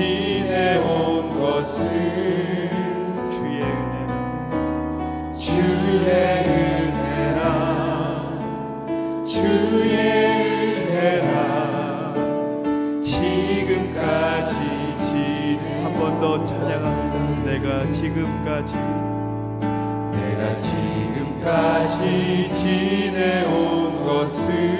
지내온 것을 주의 은혜라. 주의 은혜라. 주의 은혜라. 지금까지 지내 한번 더 찬양합니다 내가 지금까지. 내가 지금까지 지내온 것을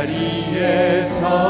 자리에서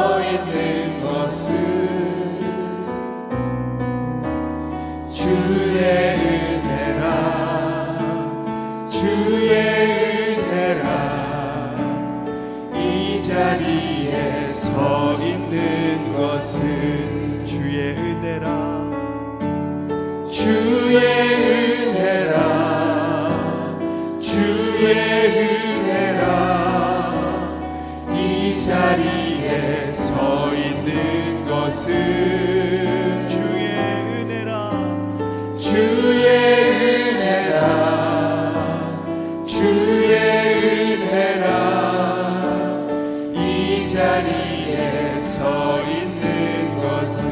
주의 은혜라 주의 은혜라 주의 은혜라 이 자리에 서 있는 것은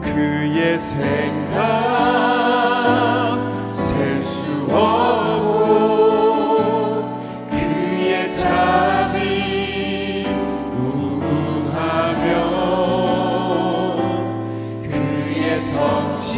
그의 생각.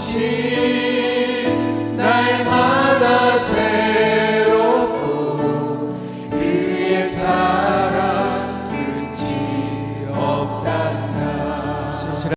心。